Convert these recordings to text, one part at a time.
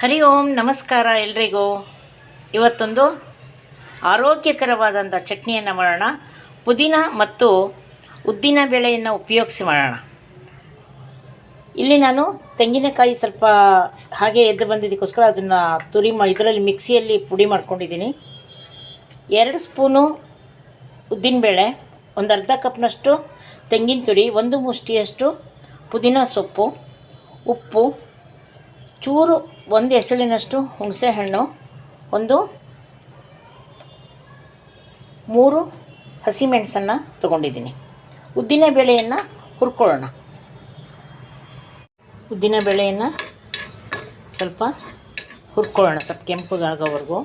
ಹರಿ ಓಂ ನಮಸ್ಕಾರ ಎಲ್ರಿಗೂ. ಇವತ್ತೊಂದು ಆರೋಗ್ಯಕರವಾದಂಥ ಚಟ್ನಿಯನ್ನು ಮಾಡೋಣ. ಪುದೀನ ಮತ್ತು ಉದ್ದಿನ ಬೇಳೆಯನ್ನು ಉಪಯೋಗಿಸಿ ಮಾಡೋಣ. ಇಲ್ಲಿ ನಾನು ತೆಂಗಿನಕಾಯಿ ಸ್ವಲ್ಪ ಹಾಗೆ ಎದ್ದು ಬಂದಿದ್ದಕ್ಕೋಸ್ಕರ ಅದನ್ನು ತುರಿ ಮಾ, ಇದರಲ್ಲಿ ಮಿಕ್ಸಿಯಲ್ಲಿ ಪುಡಿ ಮಾಡ್ಕೊಂಡಿದ್ದೀನಿ. ಎರಡು ಸ್ಪೂನು ಉದ್ದಿನಬೇಳೆ ಒಂದು ಅರ್ಧ ಕಪ್ನಷ್ಟು ತೆಂಗಿನ ತುರಿ, ಒಂದು ಮುಷ್ಟಿಯಷ್ಟು ಪುದೀನ ಸೊಪ್ಪು, ಉಪ್ಪು, ಚೂರು ಒಂದು ಎಸಳಿನಷ್ಟು ಹುಣಸೆಹಣ್ಣು ಒಂದು, ಮೂರು ಹಸಿಮೆಣಸನ್ನು ತಗೊಂಡಿದ್ದೀನಿ. ಉದ್ದಿನ ಬೇಳೆಯನ್ನು ಹುರ್ಕೊಳ್ಳೋಣ. ಉದ್ದಿನ ಬೇಳೆಯನ್ನು ಸ್ವಲ್ಪ ಹುರ್ಕೊಳ್ಳೋಣ, ಸ್ವಲ್ಪ ಕೆಂಪುಗಾಗೋವರೆಗೂ.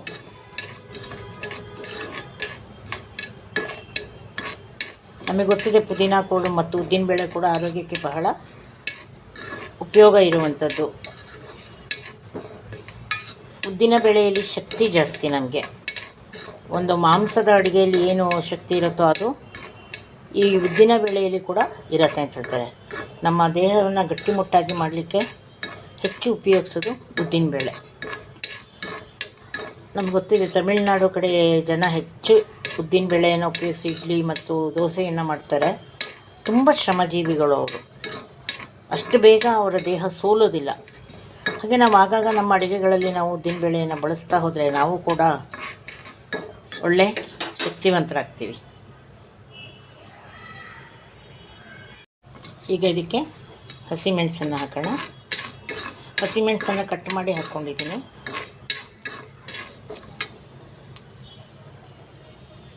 ನಮಗೆ ಗೊತ್ತಿದೆ ಪುದೀನ ಕೂಡ ಮತ್ತು ಉದ್ದಿನಬೇಳೆ ಕೂಡ ಆರೋಗ್ಯಕ್ಕೆ ಬಹಳ ಉಪಯೋಗ ಇರುವಂಥದ್ದು. ಉದ್ದಿನ ಬೇಳೆಯಲ್ಲಿ ಶಕ್ತಿ ಜಾಸ್ತಿ ನಮಗೆ ಒಂದು ಮಾಂಸದ ಅಡುಗೆಯಲ್ಲಿ ಏನು ಶಕ್ತಿ ಇರುತ್ತೋ ಅದು ಈ ಉದ್ದಿನ ಬೇಳೆಯಲ್ಲಿ ಕೂಡ ಇರುತ್ತೆ ಅಂತ ಹೇಳ್ತಾರೆ. ನಮ್ಮ ದೇಹವನ್ನು ಗಟ್ಟಿಮುಟ್ಟಾಗಿ ಮಾಡಲಿಕ್ಕೆ ಹೆಚ್ಚು ಉಪಯೋಗಿಸೋದು ಉದ್ದಿನ ಬೇಳೆ. ನಮ್ಗೆ ಗೊತ್ತಿದೆ ತಮಿಳುನಾಡು ಕಡೆ ಜನ ಹೆಚ್ಚು ಉದ್ದಿನ ಬೇಳೆಯನ್ನು ಉಪಯೋಗಿಸಿ ಇಡ್ಲಿ ಮತ್ತು ದೋಸೆಯನ್ನು ಮಾಡ್ತಾರೆ. ತುಂಬ ಶ್ರಮಜೀವಿಗಳು ಅವರು. ಅಷ್ಟು ಬೇಗ ಅವರ ದೇಹ ಸೋಲೋದಿಲ್ಲ. ಹಾಗೆ ನಾವು ಆಗಾಗ ನಮ್ಮ ಅಡುಗೆಗಳಲ್ಲಿ ನಾವು ಉದ್ದಿನ ಬೇಳೆಯನ್ನು ಬಳಸ್ತಾ ಹೋದರೆ ನಾವು ಕೂಡ ಒಳ್ಳೆ ಶಕ್ತಿವಂತರಾಗ್ತೀವಿ. ಈಗ ಇದಕ್ಕೆ ಹಸಿಮೆಣಸನ್ನು ಹಾಕೋಣ. ಹಸಿಮೆಣಸನ್ನು ಕಟ್ ಮಾಡಿ ಹಾಕ್ಕೊಂಡಿದ್ದೀನಿ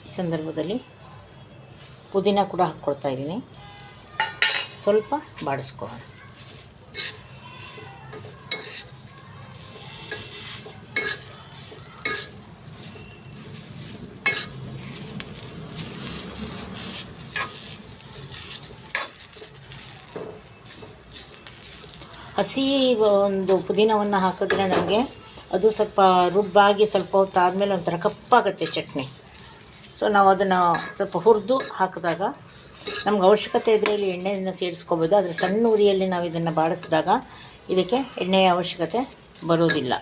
ಈ ಸಂದರ್ಭದಲ್ಲಿ ಪುದೀನ ಕೂಡ ಹಾಕ್ಕೊಳ್ತಾ ಇದ್ದೀನಿ. ಸ್ವಲ್ಪ ಬಾಡಿಸ್ಕೊಳ್ಳೋಣ. ಹಸಿ ಒಂದು ಪುದೀನವನ್ನು ಹಾಕಿದ್ರೆ ನಮಗೆ ಅದು ಸ್ವಲ್ಪ ರುಬ್ಬಾಗಿ ಸ್ವಲ್ಪ ಹೊತ್ತು ಆದಮೇಲೆ ಒಂಥರ ಕಪ್ಪಾಗುತ್ತೆ ಚಟ್ನಿ. ಸೊ ನಾವು ಅದನ್ನು ಸ್ವಲ್ಪ ಹುರಿದು ಹಾಕಿದಾಗ ನಮ್ಗೆ ಅವಶ್ಯಕತೆ ಇದ್ರೆ ಇಲ್ಲಿ ಎಣ್ಣೆಯನ್ನು ಸೇರಿಸ್ಕೋಬೋದು. ಆದರೆ ಸಣ್ಣ ಉರಿಯಲ್ಲಿ ನಾವು ಇದನ್ನು ಬಾಡಿಸಿದಾಗ ಇದಕ್ಕೆ ಎಣ್ಣೆಯ ಅವಶ್ಯಕತೆ ಬರೋದಿಲ್ಲ.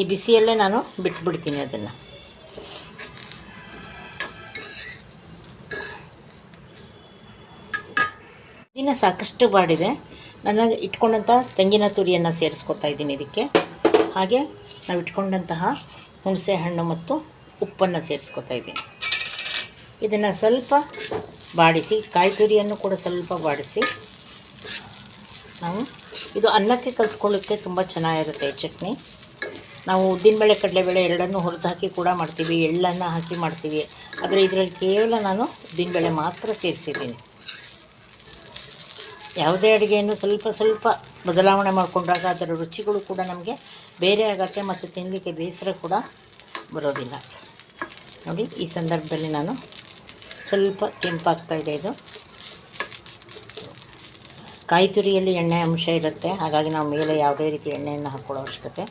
ಈ ಬಿಸಿಯಲ್ಲೇ ನಾನು ಬಿಟ್ಬಿಡ್ತೀನಿ ಅದನ್ನು. ದಿನ ಸಾಕಷ್ಟು ಬಾಡಿದೆ ನನಗೆ ಇಟ್ಕೊಂಡಂಥ ತೆಂಗಿನ ತುರಿಯನ್ನು ಸೇರಿಸ್ಕೊತಾ ಇದ್ದೀನಿ ಇದಕ್ಕೆ. ಹಾಗೆ ನಾವು ಇಟ್ಕೊಂಡಂತಹ ಹುಣಸೆ ಹಣ್ಣು ಮತ್ತು ಉಪ್ಪನ್ನು ಸೇರಿಸ್ಕೊತಾ ಇದ್ದೀನಿ. ಇದನ್ನು ಸ್ವಲ್ಪ ಬಾಡಿಸಿ, ಕಾಯಿ ತುರಿಯನ್ನು ಕೂಡ ಸ್ವಲ್ಪ ಬಾಡಿಸಿ, ನಾವು ಇದು ಅನ್ನಕ್ಕೆ ಕಲಿಸ್ಕೊಳ್ಳೋಕ್ಕೆ ತುಂಬ ಚೆನ್ನಾಗಿರುತ್ತೆ ಚಟ್ನಿ. ನಾವು ಉದ್ದಿನಬೇಳೆ ಕಡಲೆಬೇಳೆ ಎರಡನ್ನೂ ಹುರಿದು ಹಾಕಿ ಕೂಡ ಮಾಡ್ತೀವಿ, ಎಳ್ಳನ್ನು ಹಾಕಿ ಮಾಡ್ತೀವಿ. ಆದರೆ ಇದರಲ್ಲಿ ಕೇವಲ ನಾನು ಉದ್ದಿನಬೇಳೆ ಮಾತ್ರ ಸೇರಿಸಿದ್ದೀನಿ. ಯಾವುದೇ ಅಡುಗೆಯನ್ನು ಸ್ವಲ್ಪ ಸ್ವಲ್ಪ ಬದಲಾವಣೆ ಮಾಡಿಕೊಂಡಾಗ ಅದರ ರುಚಿಗಳು ಕೂಡ ನಮಗೆ ಬೇರೆ ಆಗತ್ತೆ ಮತ್ತು ತಿನ್ನಲಿಕ್ಕೆ ಬೇಸರ ಕೂಡ ಬರೋದಿಲ್ಲ. ನೋಡಿ, ಈ ಸಂದರ್ಭದಲ್ಲಿ ನಾನು ಸ್ವಲ್ಪ ಕೆಂಪಾಗ್ತಾ ಇದೆ ಇದು. ಕಾಯಿ ತುರಿಯಲ್ಲಿ ಎಣ್ಣೆ ಅಂಶ ಇರುತ್ತೆ. ಹಾಗಾಗಿ ನಾವು ಮೇಲೆ ಯಾವುದೇ ರೀತಿ ಎಣ್ಣೆಯನ್ನು ಹಾಕ್ಕೊಳ್ಳೋ ಅವಶ್ಯಕತೆ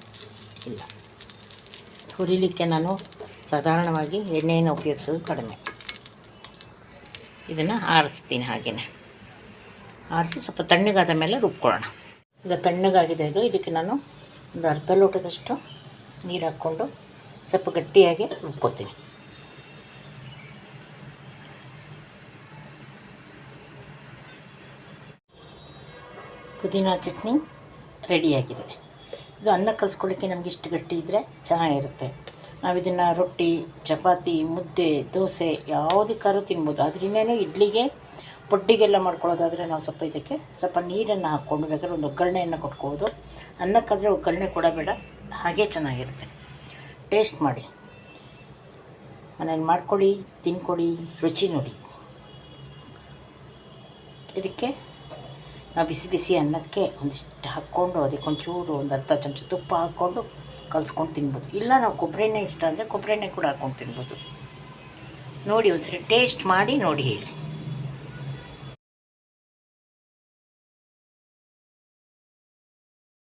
ಇಲ್ಲ. ಹುರಿಲಿಕ್ಕೆ ನಾನು ಸಾಧಾರಣವಾಗಿ ಎಣ್ಣೆಯನ್ನು ಉಪಯೋಗಿಸೋದು ಕಡಿಮೆ. ಇದನ್ನು ಆರಿಸ್ತೀನಿ ಹಾಗೆಯೇ ಆರಿಸಿ ಸ್ವಲ್ಪ ತಣ್ಣಗಾದ ಮೇಲೆ ರುಬ್ಕೊಳ್ಳೋಣ. ಈಗ ತಣ್ಣಗಾಗಿದೆ ಇದು. ಇದಕ್ಕೆ ನಾನು ಒಂದು ಅರ್ಧ ಲೋಟದಷ್ಟು ನೀರು ಹಾಕ್ಕೊಂಡು ಸ್ವಲ್ಪ ಗಟ್ಟಿಯಾಗಿ ರುಬ್ಕೊತೀನಿ. ಪುದೀನ ಚಟ್ನಿ ರೆಡಿಯಾಗಿದೆ. ಇದು ಅನ್ನ ಕಲಿಸ್ಕೊಳ್ಳಿಕ್ಕೆ ನಮಗೆ ಇಷ್ಟು ಗಟ್ಟಿ ಇದ್ದರೆ ಚೆನ್ನಾಗಿರುತ್ತೆ. ನಾವು ಇದನ್ನು ರೊಟ್ಟಿ, ಚಪಾತಿ, ಮುದ್ದೆ, ದೋಸೆ ಯಾವುದಕ್ಕಾದ್ರೂ ತಿನ್ಬೋದು. ಅದರಿಂದ ಇಡ್ಲಿಗೆ ಪೊಡ್ಡಿಗೆಲ್ಲ ಮಾಡ್ಕೊಳ್ಳೋದಾದರೆ ನಾವು ಸ್ವಲ್ಪ ಇದಕ್ಕೆ ಸ್ವಲ್ಪ ನೀರನ್ನು ಹಾಕ್ಕೊಂಡು ಬೇಕಾದ್ರೆ ಒಂದು ಒಗ್ಗರಣೆಯನ್ನು ಕೊಟ್ಕೋಬೋದು. ಅನ್ನಕ್ಕಾದರೆ ಒಗ್ಗರಣೆ ಕೊಡಬೇಡ ಹಾಗೇ ಚೆನ್ನಾಗಿರುತ್ತೆ. ಟೇಸ್ಟ್ ಮಾಡಿ. ಮನೇಲಿ ಮಾಡ್ಕೊಳ್ಳಿ, ತಿನ್ಕೊಳ್ಳಿ, ರುಚಿ ನೋಡಿ. ಇದಕ್ಕೆ ನಾವು ಬಿಸಿ ಬಿಸಿ ಅನ್ನಕ್ಕೆ ಒಂದಿಷ್ಟು ಹಾಕ್ಕೊಂಡು ಅದಕ್ಕೆ ಒಂಚೂರು ಒಂದು ಅರ್ಧ ಚಮಚ ತುಪ್ಪ ಹಾಕ್ಕೊಂಡು ಕಲಿಸ್ಕೊಂಡು ತಿನ್ಬೋದು. ಇಲ್ಲ ನಾವು ಕೊಬ್ಬರಿ ಎಣ್ಣೆ ಇಷ್ಟ ಅಂದರೆ ಕೊಬ್ಬರಿ ಎಣ್ಣೆ ಕೂಡ ಹಾಕ್ಕೊಂಡು ತಿನ್ಬೋದು. ನೋಡಿ ಒಂದ್ಸರಿ ಟೇಸ್ಟ್ ಮಾಡಿ ನೋಡಿ ಹೇಳಿ.